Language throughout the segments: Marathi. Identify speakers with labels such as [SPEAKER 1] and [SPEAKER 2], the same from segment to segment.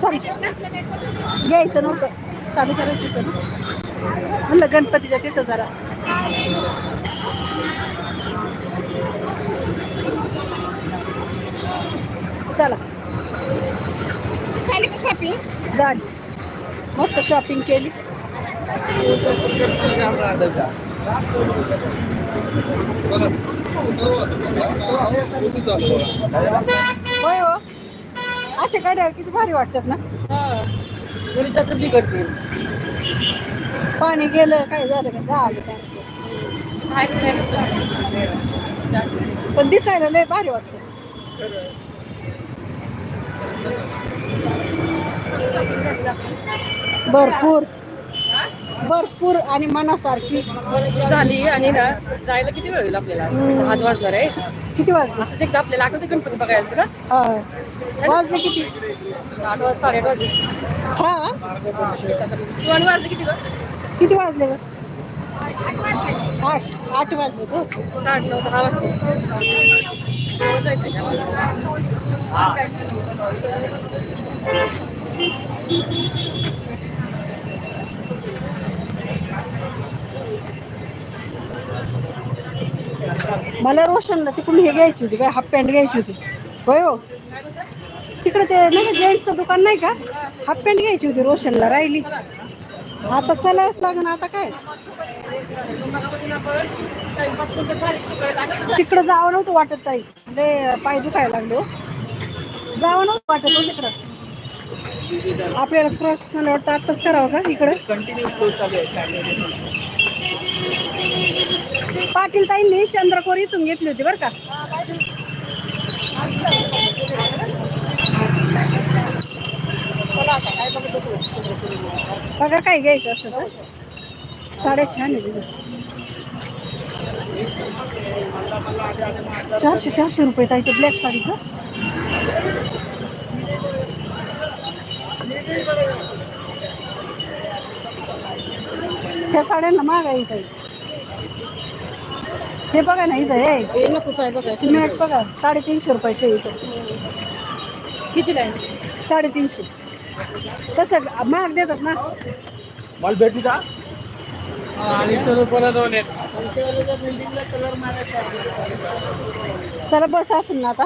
[SPEAKER 1] चल घ्यायचं नव्हतं. चालू करायचं होतं म्हणलं गणपतीच्या तिथं जरा. चला.
[SPEAKER 2] झाली का शॉपिंग
[SPEAKER 1] झाली. मस्त शॉपिंग केली. होय हो. असे गाड्या किती भारी वाटतात ना?
[SPEAKER 2] बिघडतील
[SPEAKER 1] पाणी गेलं काय झालं का झालं? काय पण दिसायला लय भारी वाटतं. भरपूर. भरपूर आणि मनासारखी
[SPEAKER 2] झाली आणि ना जायला किती वेळ होईल आपल्याला. आज वाजणार आहे.
[SPEAKER 1] किती
[SPEAKER 2] असंच एकदा आपल्याला आठवते गणपती बघायला तुला?
[SPEAKER 1] हा. वाजले किती?
[SPEAKER 2] आठ वाजता साडेआठ वाजले.
[SPEAKER 1] हा?
[SPEAKER 2] तू आणि वाजले किती गं?
[SPEAKER 1] किती वाजले ग? आठ. आठ वाजले हो
[SPEAKER 2] साडे नऊ दहा वाजता जायचं आम्हाला.
[SPEAKER 1] मला रोशनला तिकडून हे घ्यायची होती काय हाफ पॅन्ट घ्यायची होती. होय हो. तिकडे ते नाही का जेंट्सचं दुकान नाही का? हाफ पॅन्ट घ्यायची होती रोशनला राहिली. आता चालायच लागेल आता काय? तिकडं जावं नव्हतं वाटत ताई. लय पाय दुखायला लागले हो. जावं नव्हतं वाटत हो तिकडं. आपल्याला क्रॉस मला वाटतं आत्ताच करावं का इकडं? पाटील ताईंनी चंद्रकोर इथून घेतली होती बरं का? बघा काय घ्यायचं असं साडे साड्या छान आहे चारशे चारशे रुपये ताई ते ब्लॅक साडीचं. त्या साड्यांना महाग आहे ताई हे बघा ना इथं हे.
[SPEAKER 2] हे नको काय बघा
[SPEAKER 1] तुम्ही एक बघा. साडेतीनशे रुपयाचे आहे इथं.
[SPEAKER 2] किती आहे?
[SPEAKER 1] साडेतीनशे. तसं महाग देतात ना.
[SPEAKER 3] मला भेटली का? आणि रुपयाला दोन आहेत.
[SPEAKER 2] बिल्डिंगला कलर मारायचा
[SPEAKER 1] चला बस असेल ना आता.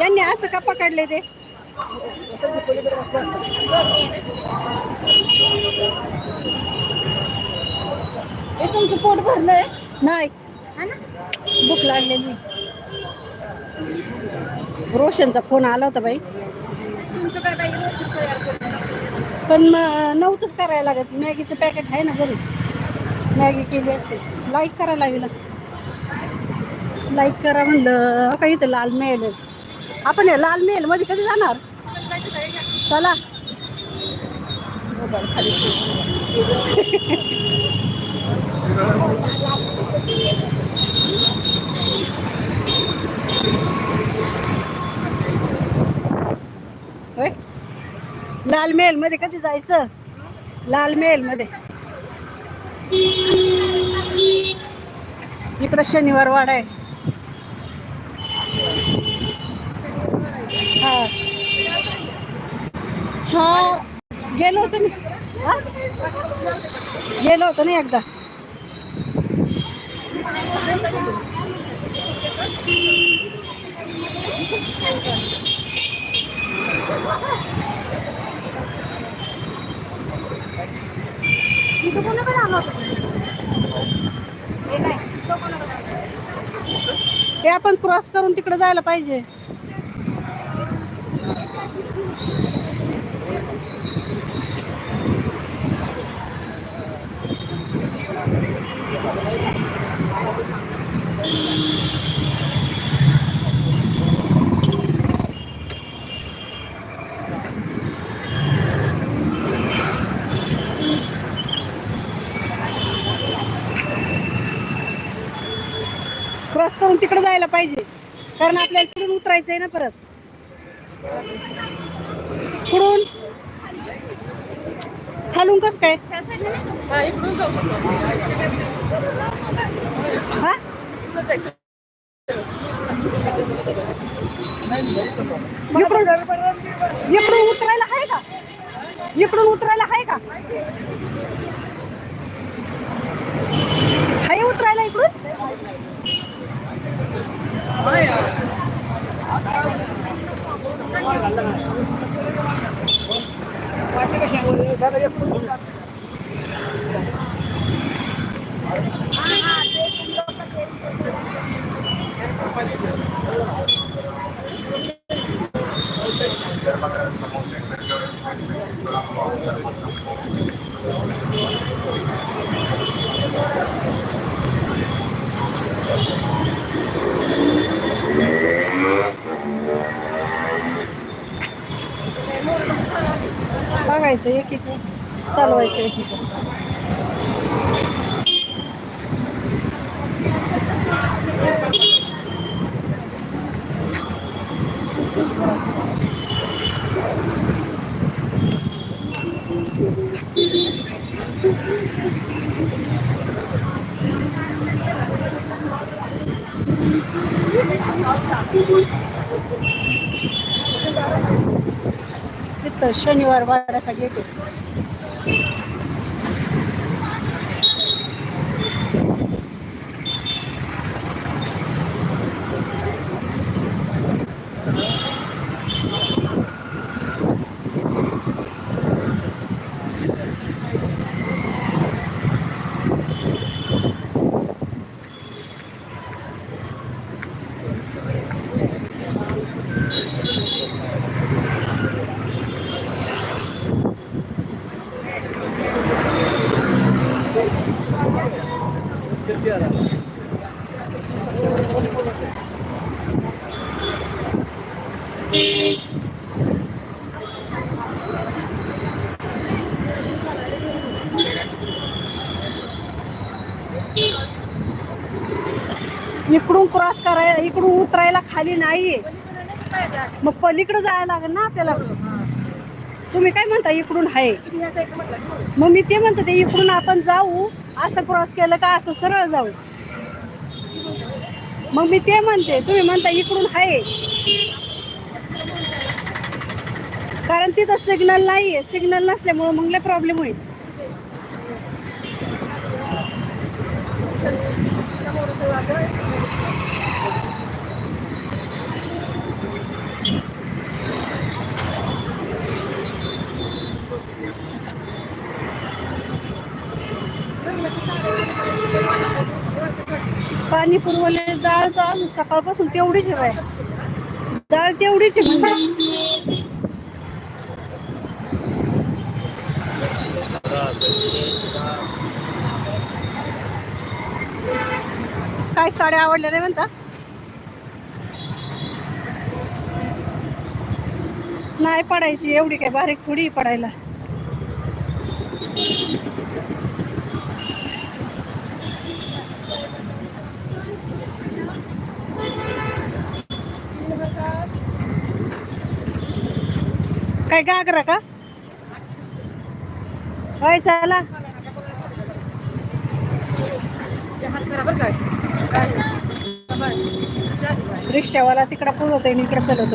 [SPEAKER 1] यांनी असं का पकडले ते?
[SPEAKER 2] हे तुमचं पोट भरलंय?
[SPEAKER 1] नाही. भूक लागलेली. रोशनचा फोन आला होता बाई.
[SPEAKER 2] तुमचं काय पाहिजे
[SPEAKER 1] पण मग नव्हतंच करायला लागत. मॅगीचं पॅकेट आहे ना घरी. मॅगी केली असते. लाईक करायला लागलं लाईक करा म्हणलं. हो का इथं लाल मेल. आपण हे लाल मेल मध्ये कधी जाणार? चला. होय? लाल मेल मध्ये कधी जायचं? लाल मेल मध्ये इकडं शनिवार वाडा आहे. हा. हा. गेलो होतो मी. गेलो होतो ना एकदा.
[SPEAKER 2] हे ते
[SPEAKER 1] आपण क्रॉस करून तिकडे जायला पाहिजे क्रॉस करून तिकडे जायला पाहिजे. कारण आपल्याला पुढून उतरायचंय ना परत. पुढून? हलून कस काय? हा? इकडून? इकडून उतरायला आहे का? इकडून उतरायला आहे का? आहे उतरायला इकडून? बघायचं एक एक चालवायचं एक एक तिथं शनिवार वाड्याचा गेट आहे. इकडून क्रॉस करायला इकडून उतरायला खाली नाहीये. मग पलीकडे जायला लागेल ना आपल्याला? तुम्ही काय म्हणता इकडून आहे मग मी ते म्हणतो ते इकडून आपण जाऊ असं क्रॉस केलं का असं सरळ जाऊ. मग मी ते म्हणते तुम्ही म्हणता इकडून आहे कारण तिथं सिग्नल नाहीये. सिग्नल नसल्यामुळे मग प्रॉब्लेम होईल. पाणी पुरवले डाळ तर सकाळपासून तेवढीच आहे डाळ तेवढीच आहे म्हणजे काय साड्या आवडल्या नाही म्हणता? नाही पडायची एवढी काय बारीक थोडी पडायला. काय गागरा का? होय चला. रिक्षावाला तिकडं पळत आहे इकडं चलत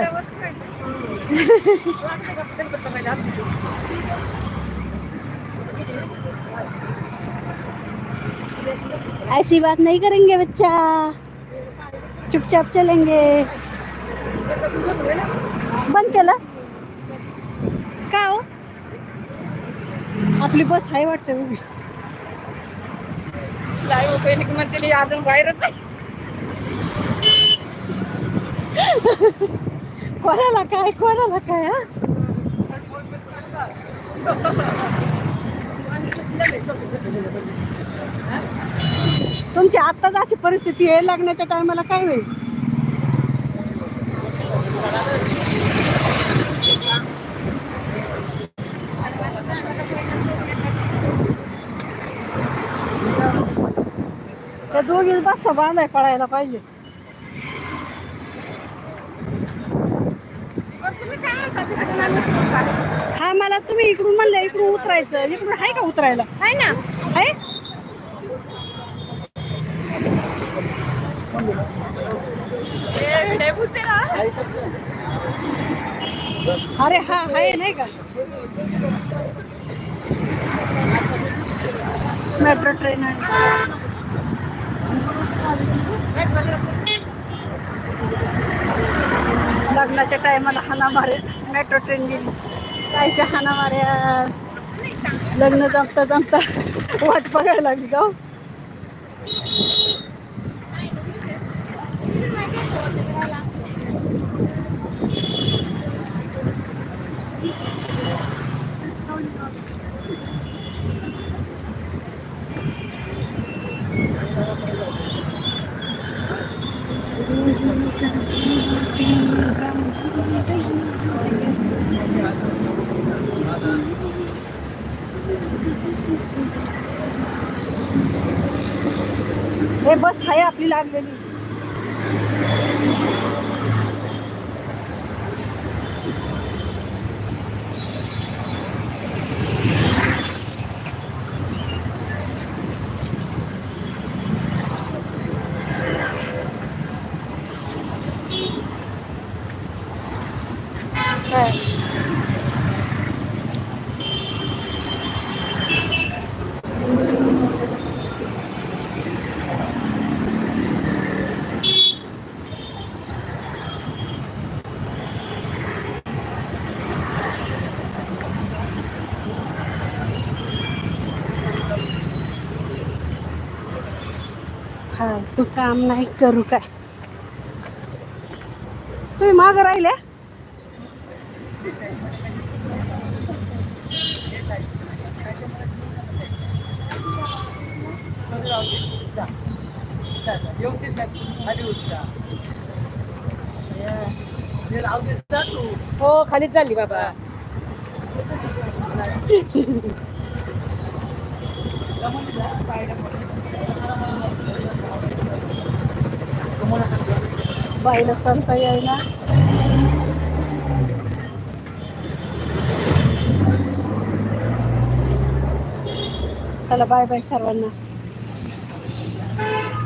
[SPEAKER 1] यस ऐसी बात नहीं करेंगे बच्चा। चुपचाप चलेंगे। बंद केलं का हो? आपली बस आहे वाटते उभी
[SPEAKER 2] मध्ये अजून बाहेरच आहे
[SPEAKER 1] कोणाला काय कोणाला काय हा? तुमची आत्ताच अशी परिस्थिती आहे लग्नाच्या टायमाला काय होईल? त्या दोघी बस्ता बांधाय पडायला पाहिजे
[SPEAKER 2] तुम्ही काय म्हणता तिकडून आम्ही तिकडून काय?
[SPEAKER 1] हा मला तुम्ही इकडून म्हणलं इकडून उतरायचं. इकडून आहे का उतरायला?
[SPEAKER 2] आहे ना.
[SPEAKER 1] आहे? अरे हा आहे नाही का? मेट्रो ट्रेन आहे. लग्नाच्या टायमाला हाना मारे मेट्रो ट्रेन गेली. कायच्या हाना माऱ्या लग्न जमता जमता वाट बघायला लागली का हे बस आहे आपली लागलेली. हा तू काम नाही करू काय? तुम्ही माग राहिल्या?
[SPEAKER 2] हो खालीच चालली बाबा.
[SPEAKER 1] muna. Bahay na santayay na. Sa labay ba yung sarwan na?